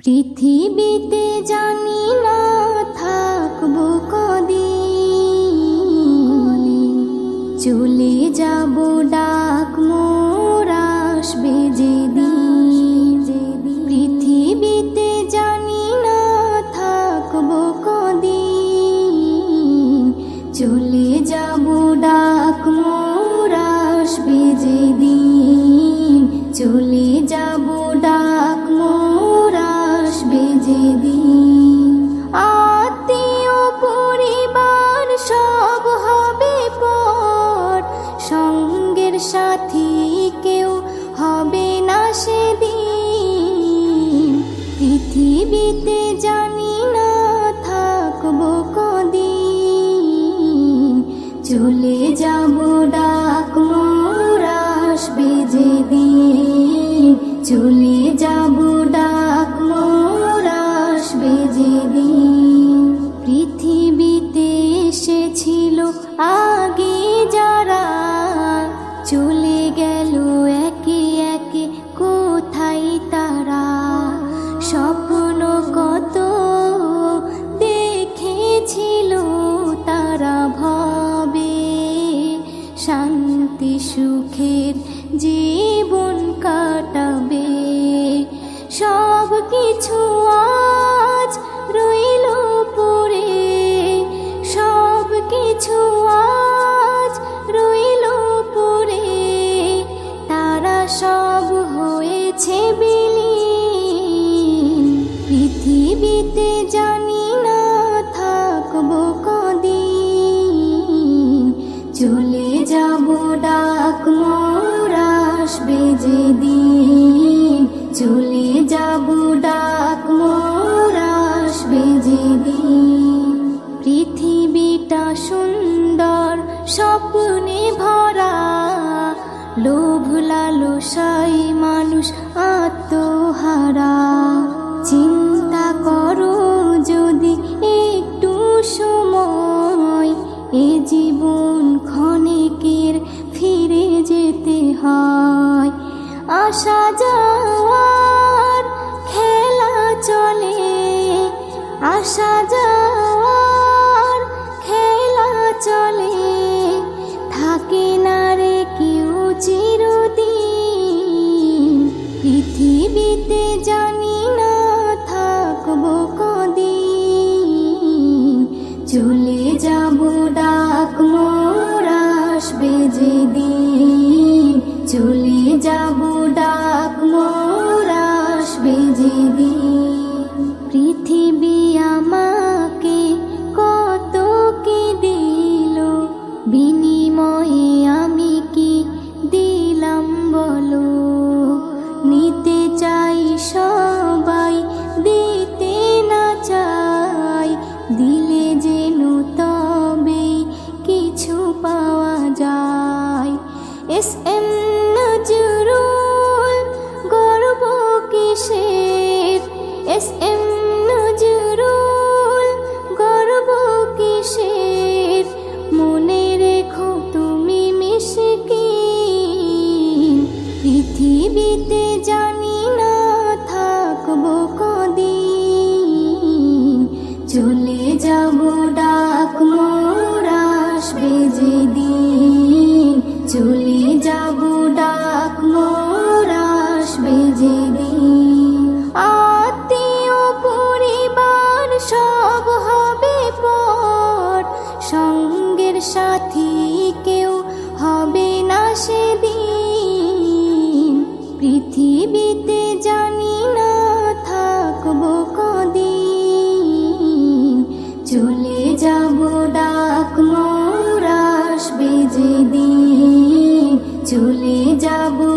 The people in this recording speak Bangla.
পৃথিবীতে জানি না থাকব কদিন। চলে যাব ডাক মোর আসবে যেদিন। যাব ডাক মোর আসবে যেদিন। চলে যাব ডাক মোর আসবে যেদিন। পৃথিবীতে এসেছিল আগে যারা, চলে গেল সুখের জীবন যেদিন পৃথিবীটা সুন্দর, স্বপ্নে ভরা। লোভ লালসাই মানুষ আত্মহারা। চিন্তা করো যদি একটু সময়, এ জীবন ক্ষণিকের ফিরে যেতে হয়। আসা যাওয়ার চলে যাব ডাক মোরাস বেজে পৃথিবী আমাকে কত কি দিল? বিনিময়ে আমি কি দিলাম বলো? নিতে চাই সবাই, দিতে না চাই, দিলে যেন তবে কিছু পাওয়া যায়। এস এম নজরুল, গর্ব কিসের? এস এম নজরুল, গর্ব কিসের? মনে রেখো তুমি মিশকি পৃথিবীতে জানি না থাকব কদিন। চলে যাব ডাক মোর আসবে যেদিন। সাথী কেউ হবে না সেদিন। পৃথিবীতে জানি না থাকব কদিন। চলে যাব ডাক মোরাস বেজে দিন চলে যাব